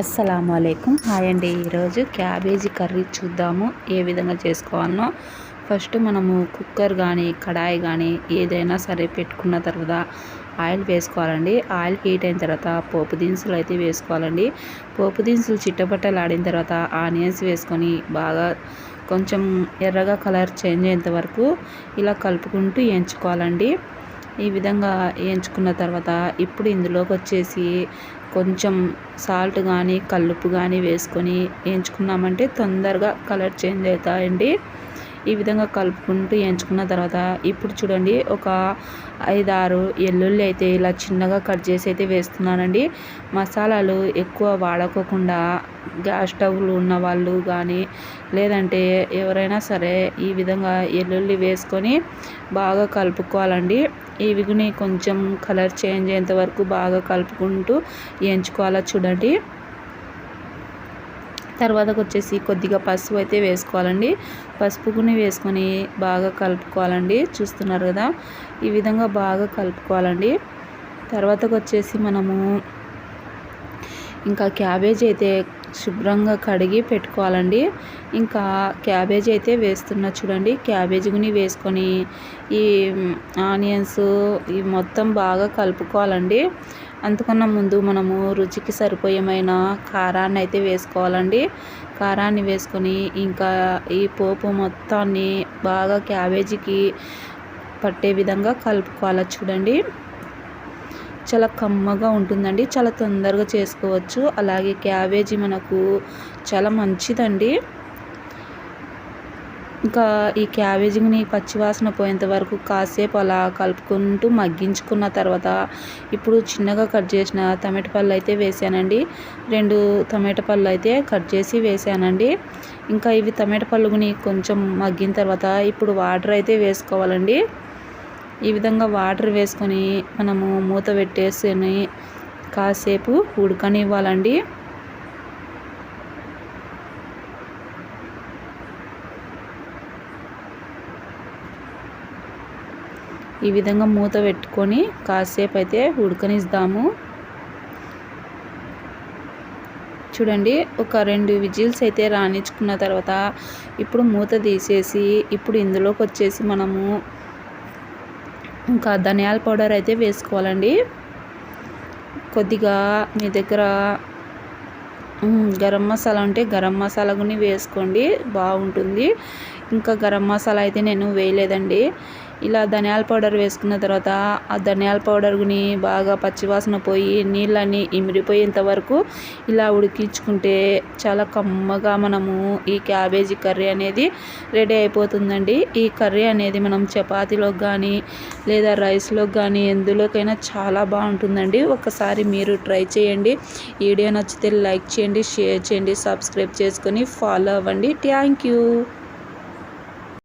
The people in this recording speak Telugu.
అస్సలం అయికం హాయ్ అండి ఈరోజు క్యాబేజీ కర్రీ చూద్దాము ఏ విధంగా చేసుకోవాలనో. ఫస్ట్ మనము కుక్కర్ కానీ కడాయి కానీ ఏదైనా సరే పెట్టుకున్న తర్వాత ఆయిల్ వేసుకోవాలండి. ఆయిల్ హీట్ అయిన తర్వాత పోపు దినుసులు అయితే వేసుకోవాలండి. పోపు దినుసులు చిట్టపట్టలు ఆడిన తర్వాత ఆనియన్స్ వేసుకొని బాగా కొంచెం ఎర్రగా కలర్ చేంజ్ అయ్యేంత వరకు ఇలా కలుపుకుంటూ ఎంచుకోవాలండి. ఈ విధంగా వేయించుకున్న తర్వాత ఇప్పుడు ఇందులోకి వచ్చేసి కొంచెం సాల్ట్ కానీ కల్లుప్పు కానీ వేసుకొని వేయించుకున్నామంటే తొందరగా కలర్ చేంజ్ అవుతాయండి. ఈ విధంగా కలుపుకుంటూ ఎంచుకున్న తర్వాత ఇప్పుడు చూడండి ఒక ఐదు ఆరు ఎల్లుల్లి అయితే ఇలా చిన్నగా కట్ చేసి అయితే వేస్తున్నానండి. మసాలాలు ఎక్కువ వాడకోకుండా గ్యాస్ స్టవ్లు ఉన్న వాళ్ళు కానీ లేదంటే ఎవరైనా సరే ఈ విధంగా ఎల్లుల్లి వేసుకొని బాగా కలుపుకోవాలండి. ఈ విగుని కొంచెం కలర్ చేంజ్ అయ్యేంత వరకు బాగా కలుపుకుంటూ వేయించుకోవాలా చూడండి. తర్వాతకు వచ్చేసి కొద్దిగా పసుపు అయితే వేసుకోవాలండి. పసుపుని వేసుకొని బాగా కలుపుకోవాలండి. చూస్తున్నారు కదా? ఈ విధంగా బాగా కలుపుకోవాలండి. తర్వాతకు వచ్చేసి మనము ఇంకా క్యాబేజ్ అయితే శుభ్రంగా కడిగి పెట్టుకోవాలండి. ఇంకా క్యాబేజ్ అయితే వేస్తున్నా చూడండి. క్యాబేజీని వేసుకొని ఈ ఆనియన్స్ ఈ మొత్తం బాగా కలుపుకోవాలండి. అందుకన్నా ముందు మనము రుచికి సరిపోయేమైన కారాన్ని అయితే వేసుకోవాలండి. కారాన్ని వేసుకొని ఇంకా ఈ పోపు మొత్తాన్ని బాగా క్యాబేజీకి పట్టే విధంగా కలుపుకోవాలి చూడండి. చాలా కమ్మగా ఉంటుందండి. చాలా తొందరగా చేసుకోవచ్చు. అలాగే క్యాబేజీ మనకు చాలా మంచిదండి. ఇంకా ఈ క్యాబేజీని పచ్చివాసన పోయేంత వరకు కాసేపు అలా కలుపుకుంటూ మగ్గించుకున్న తర్వాత ఇప్పుడు చిన్నగా కట్ చేసిన టమాటా పళ్ళు అయితే వేసానండి. రెండు టమాటా పళ్ళు అయితే కట్ చేసి వేసానండి. ఇంకా ఇవి టమాటా పళ్ళుని కొంచెం మగ్గిన తర్వాత ఇప్పుడు వాటర్ అయితే వేసుకోవాలండి. ఈ విధంగా వాటర్ వేసుకొని మనము మూత పెట్టేసుకొని కాసేపు ఉడకనివ్వాలండి. ఈ విధంగా మూత పెట్టుకొని కాసేపు అయితే ఉడకనిస్తాము. చూడండి ఒక రెండు విజిల్స్ అయితే రాణించుకున్న తర్వాత ఇప్పుడు మూత తీసేసి ఇప్పుడు ఇందులోకి వచ్చేసి మనము ఇంకా ధనియాల పౌడర్ అయితే వేసుకోవాలండి. కొద్దిగా మీ దగ్గర గరం మసాలా ఉంటే గరం మసాలా కూడా వేసుకోండి బాగుంటుంది. ఇంకా గరం మసాలా అయితే నేను వేయలేదండి. ఇలా ధనియాల పౌడర్ వేసుకున్న తర్వాత ఆ ధనియాల పౌడర్ని బాగా పచ్చివాసన పోయి నీళ్ళని ఇమిరిపోయేంత వరకు ఇలా ఉడికించుకుంటే చాలా కమ్మగా మనము ఈ క్యాబేజీ కర్రీ అనేది రెడీ అయిపోతుందండి. ఈ కర్రీ అనేది మనం చపాతీలోకి కానీ లేదా రైస్లోకి కానీ ఎందులోకైనా చాలా బాగుంటుందండి. ఒకసారి మీరు ట్రై చేయండి. వీడియో నచ్చితే లైక్ చేయండి షేర్ చేయండి సబ్స్క్రైబ్ చేసుకొని ఫాలో అవ్వండి. Thank you.